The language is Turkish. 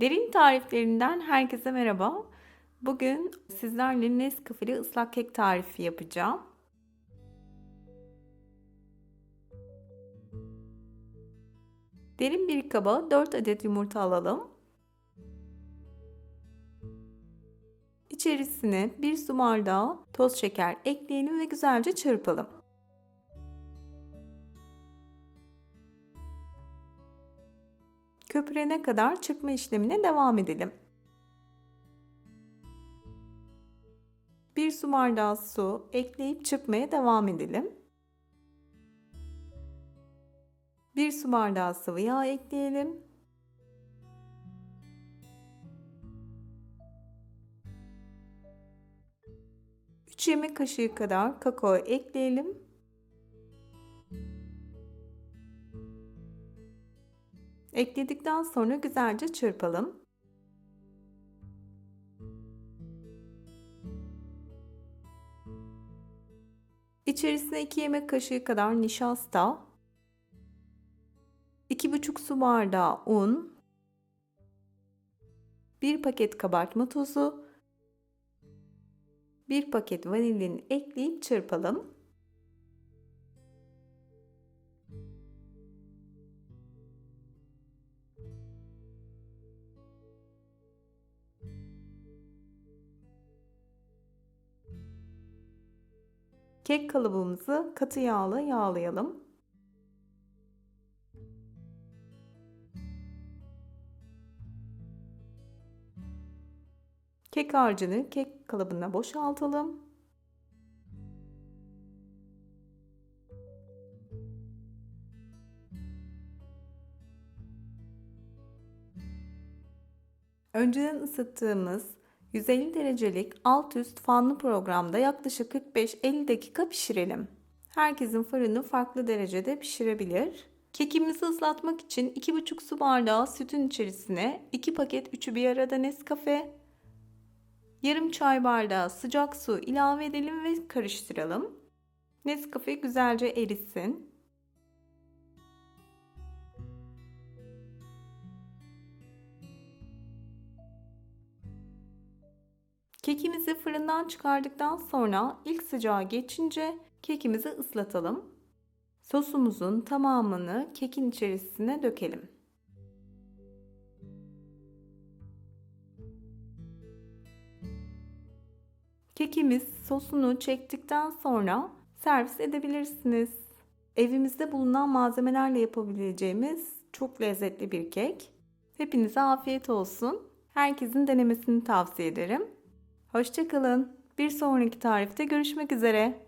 Derin tariflerinden herkese merhaba. Bugün sizlerle Nescafe'li ıslak kek tarifi yapacağım. Derin bir kaba 4 adet yumurta alalım. İçerisine 1 su bardağı toz şeker ekleyelim ve güzelce çırpalım. Köpürene kadar çırpma işlemine devam edelim. Bir su bardağı su ekleyip çırpmaya devam edelim. Bir su bardağı sıvı yağ ekleyelim. Üç yemek kaşığı kadar kakao ekleyelim. Ekledikten sonra güzelce çırpalım. İçerisine 2 yemek kaşığı kadar nişasta, 2,5 su bardağı un, 1 paket kabartma tozu, 1 paket vanilin ekleyip çırpalım. Kek kalıbımızı katı yağla yağlayalım. Kek harcını kek kalıbına boşaltalım. Önceden ısıttığımız 150 derecelik alt üst fanlı programda yaklaşık 45-50 dakika pişirelim. Herkesin fırını farklı derecede pişirebilir. Kekimizi ıslatmak için 2,5 su bardağı sütün içerisine 2 paket 3'ü bir arada Nescafe, yarım çay bardağı sıcak su ilave edelim ve karıştıralım. Nescafe güzelce erisin. Kekimizi fırından çıkardıktan sonra ilk sıcağı geçince kekimizi ıslatalım. Sosumuzun tamamını kekin içerisine dökelim. Kekimiz sosunu çektikten sonra servis edebilirsiniz. Evimizde bulunan malzemelerle yapabileceğimiz çok lezzetli bir kek. Hepinize afiyet olsun. Herkesin denemesini tavsiye ederim. Hoşçakalın. Bir sonraki tarifte görüşmek üzere.